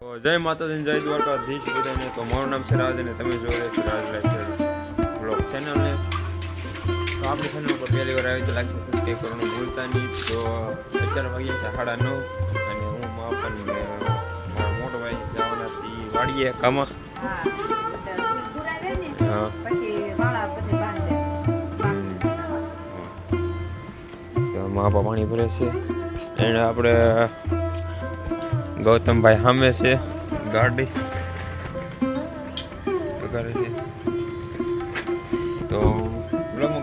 જય માતાજી, જય દ્વારકાધીશ બધાને. તો મારું નામ છે રાજ અને તમે જોઈ રહ્યા છો રાજ લાઈફ બ્લોગ ચેનલને તો આપણી ચેનલ પર પહેલી વાર આવી તો લાઈક સબસ્ક્રાઈબ કરવાનું ભૂલતા નહીં. તો અત્યારે વાગ્યા છે સાડા નવ અને હું માપન મારો મોટો ભાઈ જવાના છીએ વાડીએ કામમાં હા. બાંધે. પાણી ભરે છે. એને આપણે ગૌતમભાઈ સામે છે ગાડી કરે છે. તો બ્લોગમાં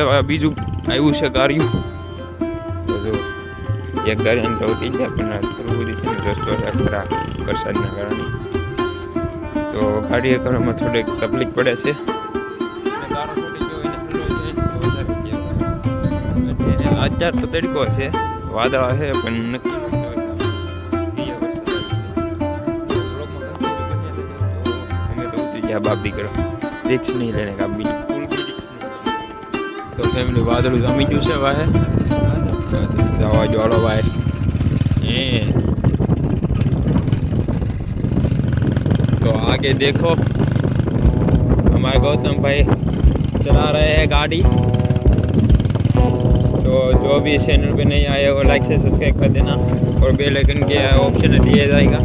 તો બીજું આવ્યું છે ગાડીયું તો જો, એક ગાડી અંદર ઉતરી ગયા, પણ થોડું બધું છે રસ્તો ખરા વરસાદના કારણે તો ગાડી કરવામાં થોડીક તકલીફ પડે છે અત્યાર તો તડકો છે, વાદળા છે, પણ નથી આવે છે. બ્લોગમાં continue બન્યા રહેજો. ફેમિલી વાદળું જમી ગયું છે વાહે જવા જોડો ભાઈ એ तो आगे देखो हमारे गौतम भाई चला रहे हैं गाड़ी तो जो भी चैनल पे नहीं आए वो लाइक से सब्सक्राइब कर देना और बेल आइकन के ऑप्शन दिया जाएगा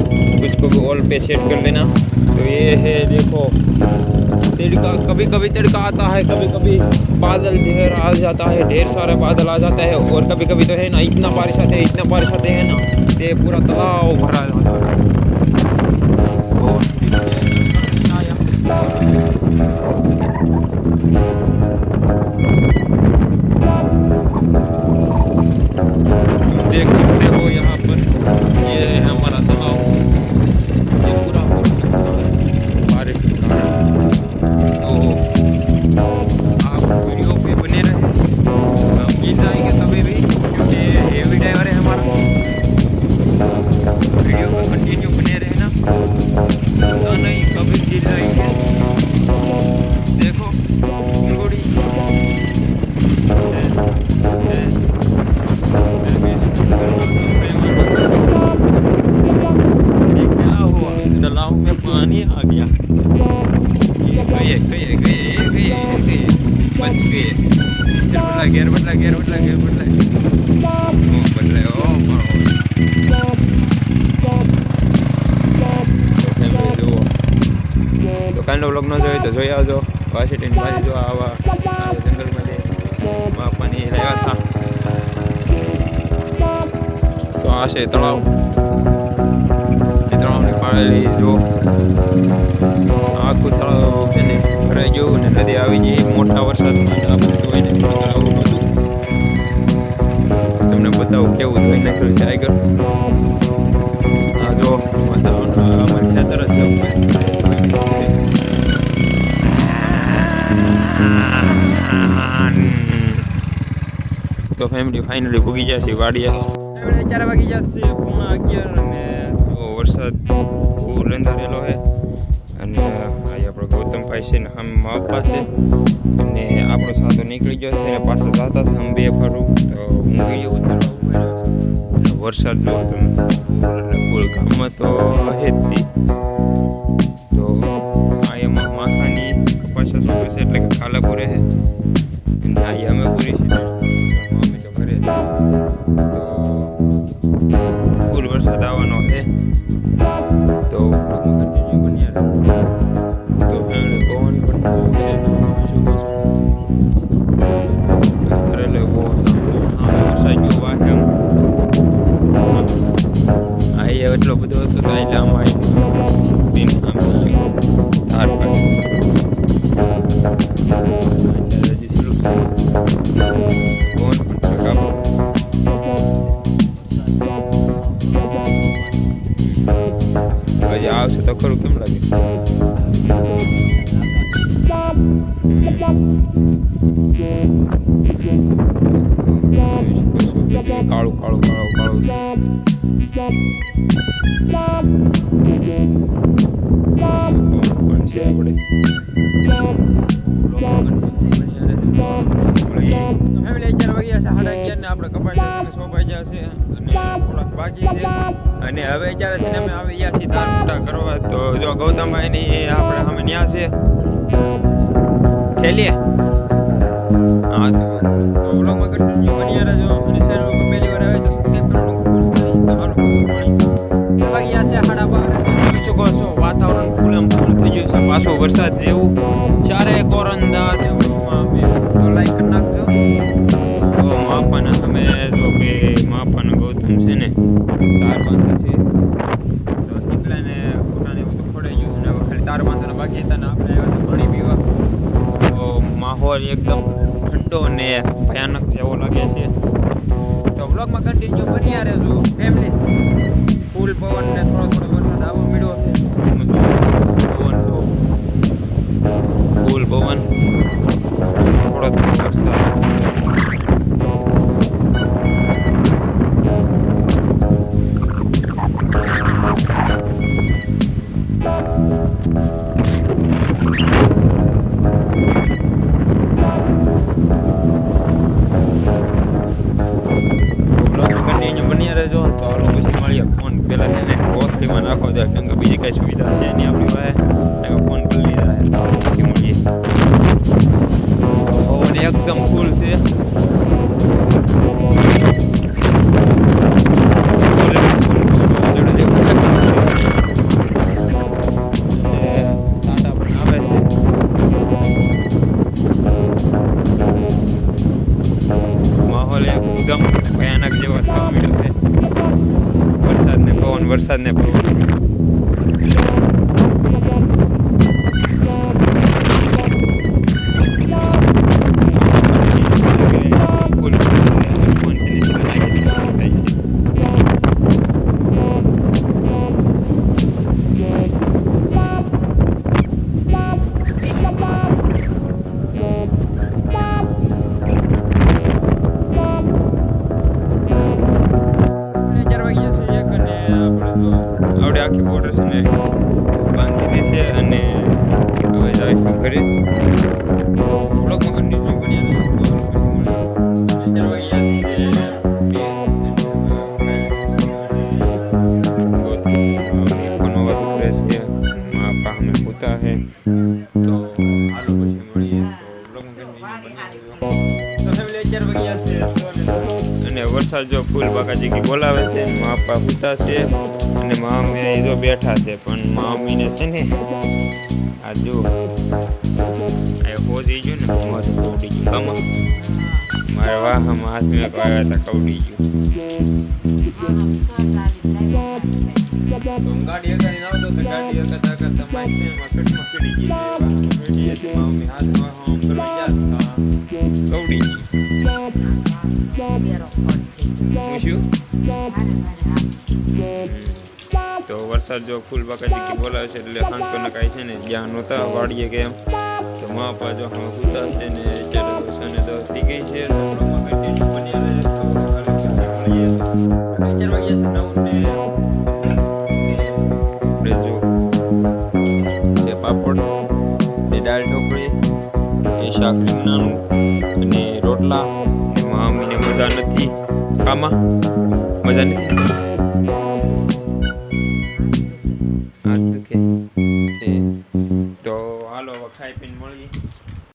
उसको भी ऑल पे सेट कर लेना तो ये है देखो تڑکا، کبھی کبھی تڑکا آتا ہے، کبھی کبھی بادل جو آ جاتا ہے، ڈھیر سارا بادل آ جاتا ہے اور کبھی کبھی تو ہے نا، اتنا بارش آتے ہیں اتنا بارش آتے ہیں نا یہ پورا تلاؤ بھرا جاتا ہے۔ اور dia. Gaya, gaya, gaya, gaya, gaya. Bach gaya. Gear badla, gear badla, gear badla, gear badla. Oh, badla, oh, oh. દુકાનનો વ્લોગ ન જોયો તો જોઈ આવજો વાસીટીની બાજુ જો આવા જંગલમાં બાપાની લાવ્યા હતા તો આ છે તળાવ પાળેલી જો. આખું તળાવ એને ભરાઈ ગયું ને નદી આવી ગઈ મોટા વરસાદમાં આ બધું હોય ને બધું. તમને બતાવું કેવું ધોઈ નાખ્યું છે આગળ આ જો વાતાવરણ ખેતર જ તો ફેમિલી ફાઇનલી ભૂગી જશે વાડિયા ચાર વાગી જશે પૂર્ણ અગિયાર. વરસાદ બહુ અંધારેલો છે અને અહીં આપણો ગૌતમભાઈ છે ને આમ માપા છે અને આપણો સાતો નીકળી ગયો છે અને પાછો જતા હતા બે ફરું. તો હું ગયો ઉતારવા વરસાદ જો તમે ગામમાં તો હે તો કન્ટિન્યુ બન્યા કાળું કાળું કાળું કાળું છે. આપણે કપાટ સો વાગ્યા છે અને થોડાક બાકી છે અને હવે અત્યારે છે ને અમે આવી ગયા છીએ, તાર મોટા કરવા, તો જો ગૌતમભાઈ ની આપણે અમે ન્યા છે તો વ્લોગમાં કન્ટિન્યુ છે વાતાવરણ ફૂલ પાછો વરસાદ જેવું ચારે કોરંદા ને તો લાઈક તમે જો કે છે ને તાર બાંધે છે તો એકલાને ખોટાને બધું ખોડાઈ ગયું ને ખાલી તાર બાંધવાના બાકી હતા ને આપણે પાણી પીવા માહોલ એકદમ ઠંડો અને ભયાનક જેવો લાગે છે. તો બ્લોગમાં કન્ટિન્યુ બન્યા રહેજો ફેમિલી ફૂલ પવન ને થોડો થોડો વરસાદ આવવા મળ્યો મળીએ ફોન પહેલાં છે ને ઓફલીમાં નાખો દે કેમ કે બીજી કઈ સુવિધા છે એની આપણી પાસે. ફોન કરી લીધા છે. મળીએ. પવન એકદમ ફૂલ છે. પવન વરસાદ અને વરસાદ જો ફૂલ બાકાજી બોલાવે છે, મા પપ્પા પૂતા છે, અને મા મમ્મી જો બેઠા છે, પણ મા મમ્મીને છે ને, આ જો, આ હોજી ગયું ને મોત કવડી ગયું. કામાં મારે વાહમાં હાથ મેં આવ્યા હતા કવડી ગયું. ના તો હતી હતા વરસાદ જો ફૂલ બાકાજી બોલાવે છે એટલે હાંસકોને કાંઈ છે ને જ્યાં નહોતા, વાડીએ કે એમ. તો મા પપ્પા જો હા સુતા છે ને ચાલો તો અને દસ થઈ ગઈ છે. શાક રીંગણાનું અને રોટલા. એમાં અમીને મજા નથી. આમાં મજા નથી?